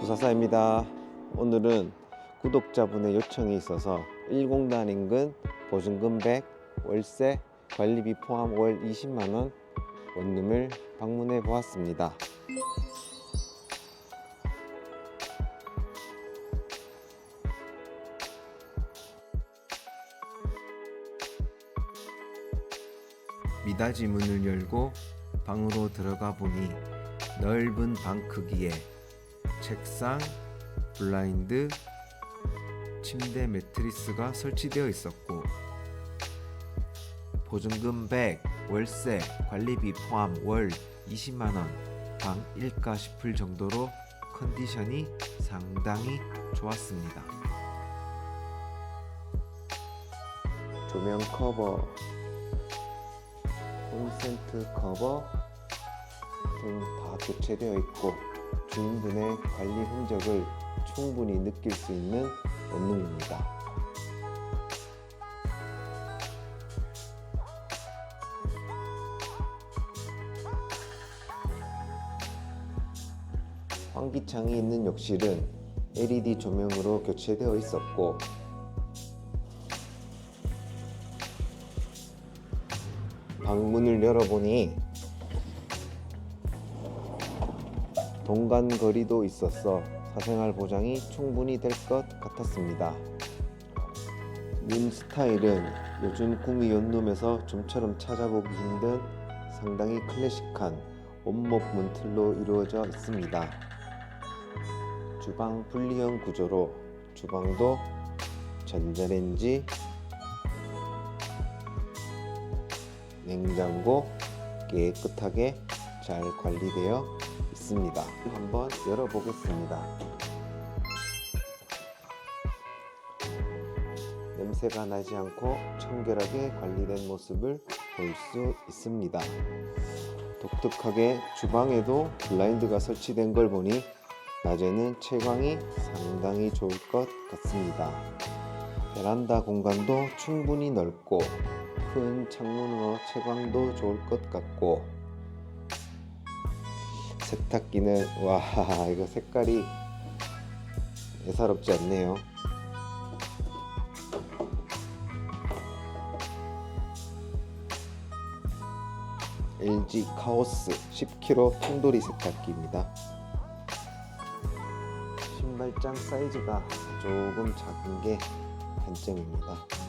부사사입니다. 오늘은 구독자분의 요청이 있어서 1공단 인근 보증금 100, 월세, 관리비 포함 월 20만원 원룸을 방문해 보았습니다. 미닫이 문을 열고 방으로 들어가 보니 넓은 방 크기에 책상, 블라인드, 침대 매트리스가 설치되어 있었고 보증금 100, 월세, 관리비 포함 월 20만 원, 방 1가 싶을 정도로 컨디션이 상당히 좋았습니다. 조명 커버, 콘센트 커버 등 다 교체되어 있고 주인분의 관리 흔적을 충분히 느낄 수 있는 원룸입니다. 환기창이 있는 욕실은 LED 조명으로 교체되어 있었고 방문을 열어보니 동간 거리도 있었어 사생활 보장이 충분히 될 것 같았습니다. 문 스타일은 요즘 구미 연룸에서 좀처럼 찾아보기 힘든 상당히 클래식한 원목 문틀로 이루어져 있습니다. 주방 분리형 구조로 주방도 전자레인지, 냉장고 깨끗하게 잘 관리되어 있습니다. 한번 열어보겠습니다. 냄새가 나지 않고 청결하게 관리된 모습을 볼 수 있습니다. 독특하게 주방에도 블라인드가 설치된 걸 보니 낮에는 채광이 상당히 좋을 것 같습니다. 베란다 공간도 충분히 넓고 큰 창문으로 채광도 좋을 것 같고 세탁기는 와 이거 색깔이 예사롭지 않네요. LG 카오스 10kg 통돌이 세탁기입니다. 신발장 사이즈가 조금 작은 게 단점입니다.